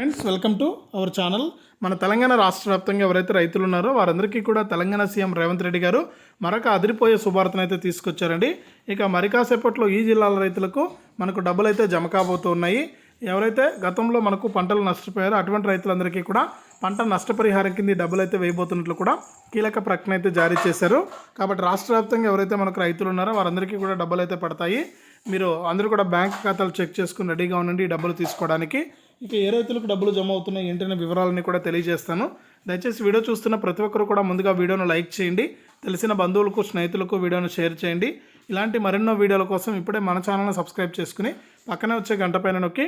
Friends welcome to our channel మన తెలంగాణ రాష్ట్ర వ్యాప్తంగా ఎవరైతే రైతులు ఉన్నారో వారందరికీ కూడా తెలంగాణ సీఎం రేవంత్ రెడ్డి గారు మరొక అదిరిపోయే శుభార్తను అయితే తీసుకొచ్చారండి. ఇక మరి కాసేపట్లో ఈ జిల్లాల రైతులకు మనకు డబ్బులు అయితే జమ కాబోతున్నాయి. ఎవరైతే గతంలో మనకు పంటలు నష్టపోయారో అటువంటి రైతులందరికీ కూడా పంట నష్టపరిహారం కింద డబ్బులు అయితే వేయబోతున్నట్లు కూడా కీలక ప్రకటన అయితే జారీ చేశారు. కాబట్టి రాష్ట్ర వ్యాప్తంగా ఎవరైతే మనకు రైతులు ఉన్నారో వారందరికీ కూడా డబ్బులు అయితే పడతాయి. మీరు అందరూ కూడా బ్యాంక్ ఖాతాలు చెక్ చేసుకుని రెడీగా ఉండండి ఈ డబ్బులు తీసుకోవడానికి. ఇక ఏ రైతులకు డబ్బులు జమ అవుతున్నాయి ఏంటనే వివరాలని కూడా తెలియజేస్తాను. దయచేసి వీడియో చూస్తున్న ప్రతి ఒక్కరు కూడా ముందుగా వీడియోను లైక్ చేయండి. తెలిసిన బంధువులకు స్నేహితులకు వీడియోను షేర్ చేయండి. ఇలాంటి మరెన్నో వీడియోల కోసం ఇప్పుడే మన ఛానల్ని సబ్స్క్రైబ్ చేసుకుని పక్కనే వచ్చే గంట పైన నొక్కి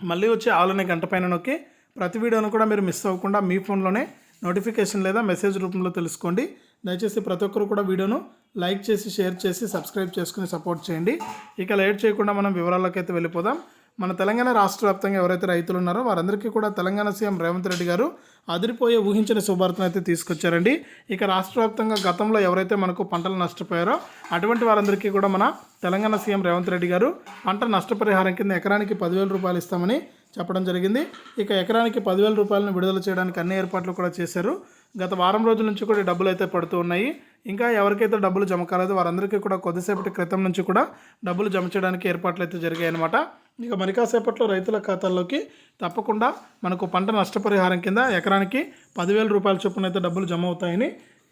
మళ్ళీ వచ్చే ఆలనే గంట పైన నొక్కి ప్రతి వీడియోను కూడా మీరు మిస్ అవ్వకుండా మీ ఫోన్లోనే నోటిఫికేషన్ లేదా మెసేజ్ రూపంలో తెలుసుకోండి. దయచేసి ప్రతి ఒక్కరు కూడా వీడియోను లైక్ చేసి షేర్ చేసి సబ్స్క్రైబ్ చేసుకుని సపోర్ట్ చేయండి. ఇక లేట్ చేయకుండా మనం వివరాల్లోకి అయితే వెళ్ళిపోదాం. మన తెలంగాణ రాష్ట్ర వ్యాప్తంగా ఎవరైతే రైతులు ఉన్నారో వారందరికీ కూడా తెలంగాణ సీఎం రేవంత్ రెడ్డి గారు అదిరిపోయే ఊహించిన శుభార్తను అయితే తీసుకొచ్చారండి. ఇక రాష్ట్ర వ్యాప్తంగా గతంలో ఎవరైతే మనకు పంటలు నష్టపోయారో అటువంటి వారందరికీ కూడా మన తెలంగాణ సీఎం రేవంత్ రెడ్డి గారు పంట నష్టపరిహారం కింద ఎకరానికి పదివేల రూపాయలు ఇస్తామని చెప్పడం జరిగింది. ఇక ఎకరానికి పదివేల రూపాయలను విడుదల చేయడానికి అన్ని ఏర్పాట్లు కూడా చేశారు. గత వారం రోజుల నుంచి కూడా డబ్బులు అయితే పడుతూ ఉన్నాయి. ఇంకా ఎవరికైతే డబ్బులు జమ కాలేదో వారందరికీ కూడా కొద్దిసేపటి క్రితం నుంచి కూడా డబ్బులు జమ చేయడానికి ఏర్పాట్లు అయితే జరిగాయి అనమాట ఇక మరి కాసేపట్లో రైతుల ఖాతాల్లోకి తప్పకుండా మనకు పంట నష్టపరిహారం కింద ఎకరానికి పదివేల రూపాయల చొప్పున అయితే డబ్బులు జమ అవుతాయని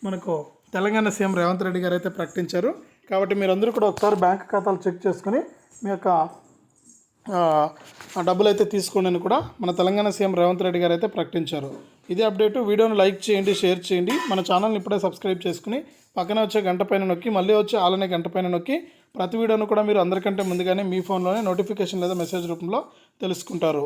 మనకు తెలంగాణ సీఎం రేవంత్ రెడ్డి గారు అయితే ప్రకటించారు. కాబట్టి మీరందరూ కూడా ఒకసారి బ్యాంక్ ఖాతాలు చెక్ చేసుకుని మీ యొక్క డబ్బులు అయితే తీసుకోండి అని కూడా మన తెలంగాణ సీఎం రేవంత్ రెడ్డి గారు అయితే ప్రకటించారు. ఇదే అప్డేట్. వీడియోను లైక్ చేయండి షేర్ చేయండి. మన ఛానల్ని ఇప్పుడే సబ్స్క్రైబ్ చేసుకుని పక్కన వచ్చే గంట పైన నొక్కి మళ్ళీ వచ్చే ఆలనే గంట పైన నొక్కి ప్రతి వీడియోను కూడా మీరు అందరికంటే ముందుగానే మీ ఫోన్లోనే నోటిఫికేషన్ లేదా మెసేజ్ రూపంలో తెలుసుకుంటారు.